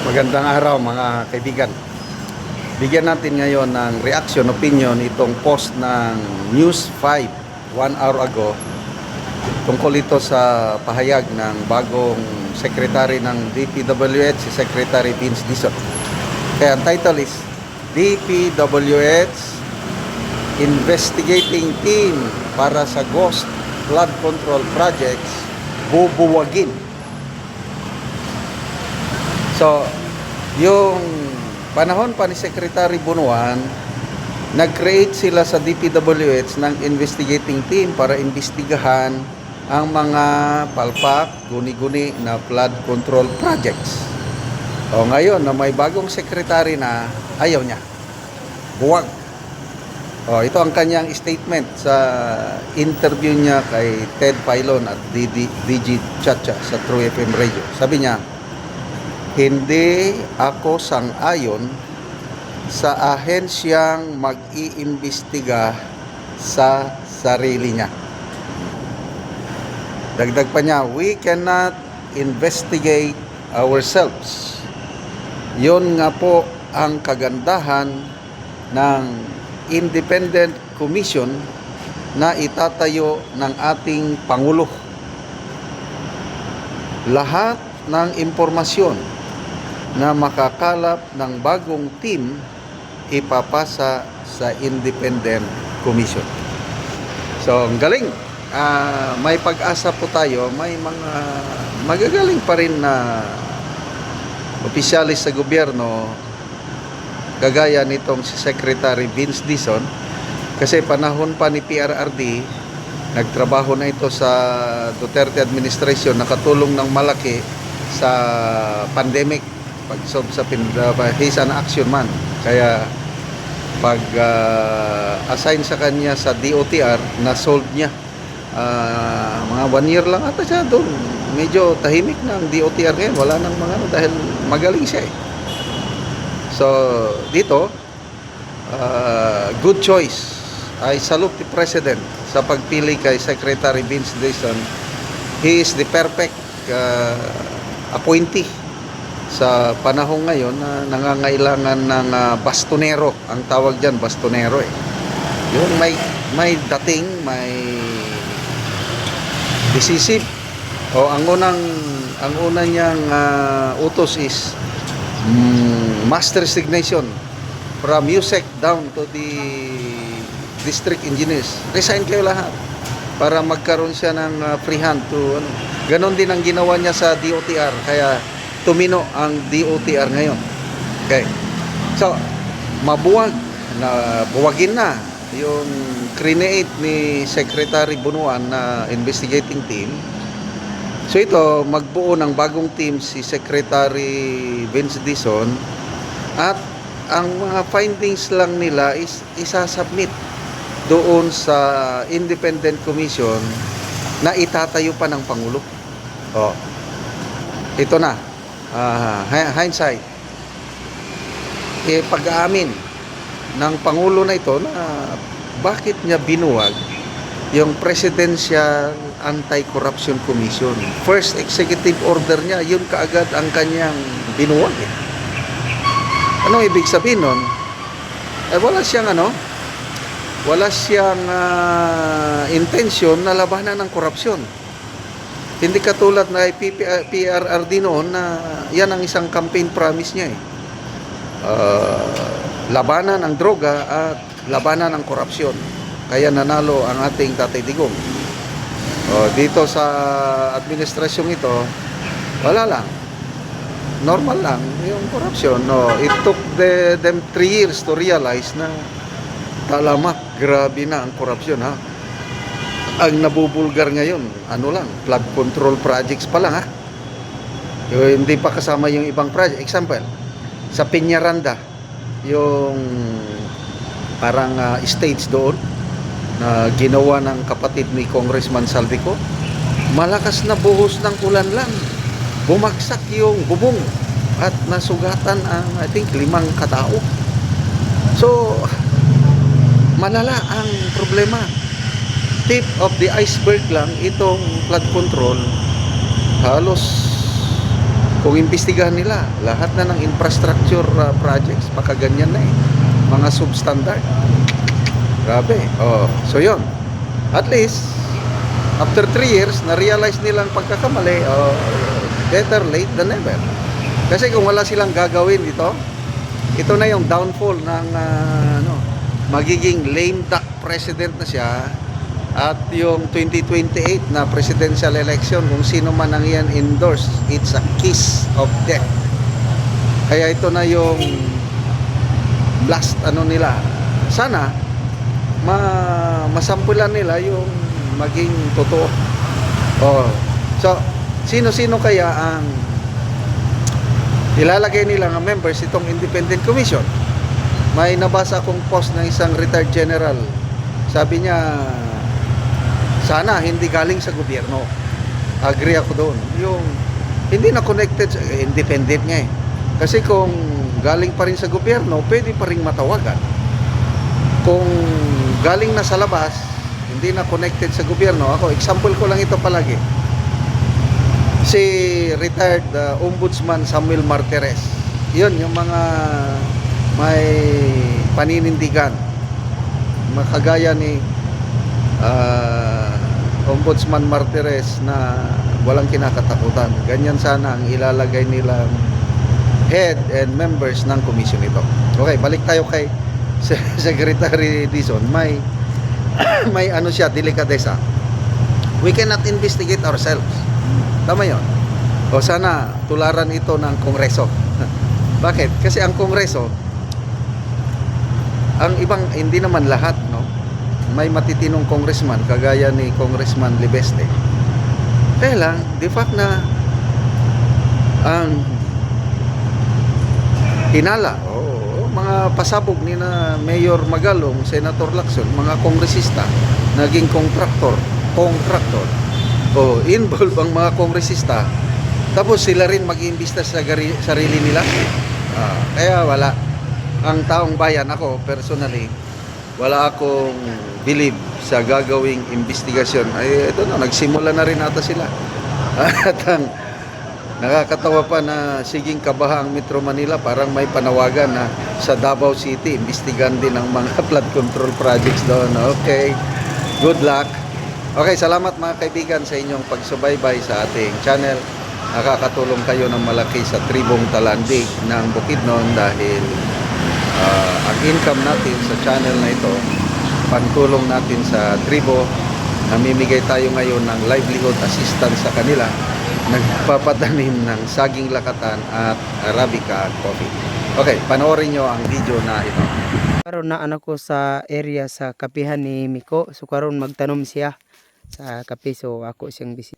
Magandang araw mga kaibigan. Bigyan natin ngayon ng reaction, opinion itong post ng News 5 one hour ago tungkol ito sa pahayag ng bagong secretary ng DPWH, si Secretary Vince Dizon. Kaya ang title is DPWH Investigating Team para sa Ghost Flood Control Projects bubuwagin. So, yung panahon pa ni Secretary Bunuan, nag-create sila sa DPWH ng investigating team para imbestigahan ang mga palpak, guni-guni na flood control projects. O ngayon na may bagong secretary na ayaw niya. Buwag. O ito ang kanyang statement sa interview niya kay Ted Filon at DG Chacha sa True FM Radio. Sabi niya, hindi ako sang-ayon sa ahensyang mag-iimbestiga sa sarili niya. Dagdag pa niya, we cannot investigate ourselves. Yun nga po ang kagandahan ng independent commission na itatayo ng ating Pangulo. Lahat ng impormasyon na makakalap ng bagong team ipapasa sa independent commission. So, ang galing. Ah, may pag-asa po tayo, may mga magagaling pa rin na opisyalis sa gobyerno kagaya nitong si Secretary Vince Dizon kasi panahon pa ni PRRD nagtrabaho na ito sa Duterte administration nakatulong ng malaki sa pandemic pag-solve sa pin- uh, an action man. Kaya pag uh, assign sa kanya sa DOTR na solve niya. Ah, mga one year lang ata siya doon. Medyo tahimik na ang DOTR ngayon. Wala nang mga ano dahil magaling siya eh. So dito ah, good choice. I salute the President sa pagpili kay Secretary Vince Dayson he is the perfect ah, appointee sa panahon ngayon na nangangailangan ng ah, bastonero ang tawag diyan bastonero eh. Yun may may dating may decisive o ang unang ang una niyang ah, utos is mm, mass resignation from USEC down to the district engineers. Resign kayo lahat para magkaroon siya ng ah, free hand to ano. Ganon din ang ginawa niya sa DOTR kaya tumino ang DOTR ngayon okay so mabuwag na buwagin na yung create ni Secretary Bunuan na investigating team. So ito, magbuo ng bagong team si Secretary Vince Dizon at ang mga findings lang nila is isasubmit doon sa Independent Commission na itatayo pa ng Pangulo. Oh. Ito na. Hi- hindsight. Eh, pag-aamin ng Pangulo na ito na bakit niya binuwag yung Presidential Anti-Corruption Commission. First executive order niya, yun kaagad ang kanyang binuwag. Eh. Anong ibig sabihin nun? Eh, wala siyang ano, wala siyang ah, intention na labanan ng korupsyon. Hindi katulad na PRRD noon na yan ang isang campaign promise niya eh. Ah, labanan ang droga at labanan ang korupsyon. Kaya nanalo ang ating Tatay Digong. O, dito sa administrasyong ito, wala lang. Normal lang yung korupsyon. No, it took the, them three years to realize na talamak, grabe na ang korupsyon ha. Ang nabubulgar ngayon, ano lang, flood control projects pa lang ha. Yung, hindi pa kasama yung ibang project. Example, sa Peñaranda, yung parang ah, stage doon na ginawa ng kapatid ni Congressman Saldico malakas na buhos ng ulan lang bumagsak yung bubong at nasugatan ang I think limang katao so malala ang problema tip of the iceberg lang itong flood control halos Kung imbestigahan nila, lahat na ng infrastructure uh, projects, baka ganyan na eh. Mga substandard. Grabe. Oh, so yon. At least, after 3 years, na-realize nilang pagkakamali, oh, better late than never. Kasi kung wala silang gagawin dito, ito na yung downfall ng ah, ano, magiging lame duck president na siya at yung 2028 na presidential election kung sino man ang yan endorse it's a kiss of death. Kaya ito na yung last ano nila. Sana ma masampulan nila yung maging totoo. Oh. So sino-sino kaya ang ilalagay nila ng members itong independent commission? May nabasa akong post ng isang retired general. Sabi niya sana hindi galing sa gobyerno. Agree ako doon. Yung hindi na connected eh, independent nga eh. Kasi kung galing pa rin sa gobyerno pwede pa rin matawagan. Kung galing na sa labas hindi na connected sa gobyerno ako example ko lang ito palagi. Si retired uh, ombudsman Samuel Martires. Yun yung mga may paninindigan. Makagaya ni ah, ombudsman Martires na walang kinakatakutan. Ganyan sana ang ilalagay nilang head and members ng commission ito. Okay balik tayo kay Secretary Dizon. May may ano siya delikadesa. We cannot investigate ourselves. Tama yon o sana tularan ito ng kongreso. Bakit? Kasi ang kongreso ang ibang hindi naman lahat no may matitinong congressman kagaya ni Congressman Libeste. Kaya lang the fact na ang hinala oo, mga pasabog ni na Mayor Magalong Senator Lacson mga kongresista naging contractor contractor. O involve ang mga kongresista tapos sila rin mag-iimbista sa sarili nila. Ah, kaya wala. Ang taong bayan ako personally wala akong believe sa gagawing investigasyon. Ay ito na nagsimula na rin ata sila. At ang nakakatawa pa na siging kabaha ang Metro Manila parang may panawagan na sa Davao City imbestigan din ang mga flood control projects doon. Okay good luck. Okay salamat mga kaibigan sa inyong pagsubaybay sa ating channel. Nakakatulong kayo ng malaki sa tribong talandig ng Bukidnon dahil ah, ang income natin sa channel na ito pantulong natin sa tribo namimigay tayo ngayon ng livelihood assistance sa kanila nagpapatanim ng saging lakatan at arabica coffee okay panoorin nyo ang video na ito Karon na anak ko sa area sa kapihan ni Miko. So karon magtanom siya sa kape so ako siyang bisi.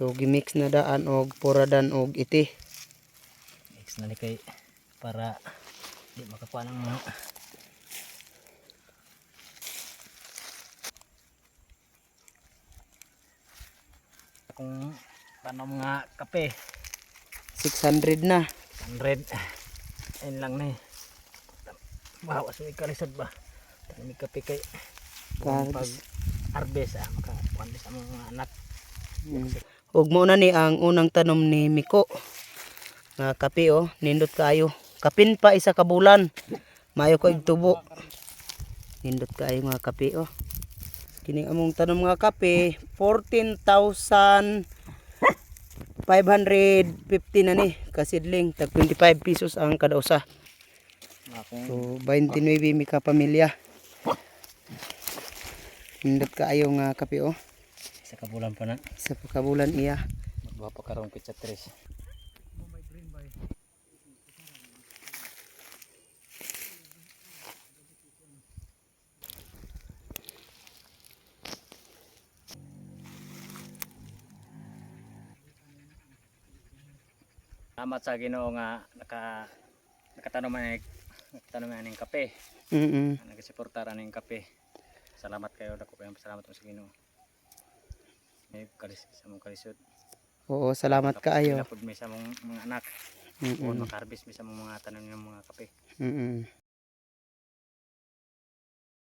So gimix na daan og puradan og iti. Mix na ni kay para di makakuha ng mga akong tanom nga kape 600 na. 100 ayun lang na eh bawas may kalisod ba may kape kay pag harvest ah makakuha sa mga anak Mm. Ug mo na ni ang unang tanom ni Miko. Nga kape oh, nindot kayo. Kapin pa isa ka bulan. Mayo ko ig tubo. Nindot kayo nga kape oh. Kini among tanom nga kape 14,000 550 na ni kasidling tag 25 pesos ang kada usa. So 29 mi ka pamilya. Nindot kaayo nga kape oh. Isa ka bulan pa na Sa pagkabulan iya. magbuha pa karong pizza tres Salamat sa Ginoo nga naka nakatanom man nakatanom ng kape. Mm. Nagasuportar aning kape. Salamat kayo dako kayo salamat sa Ginoo. May kalis sa mong kalisod. Oo, salamat kaayo. Tapos may sa mong mga anak. Mm-mm. Mm. Makarbis may sa mong mga tanom ng mga kape. Mm-mm.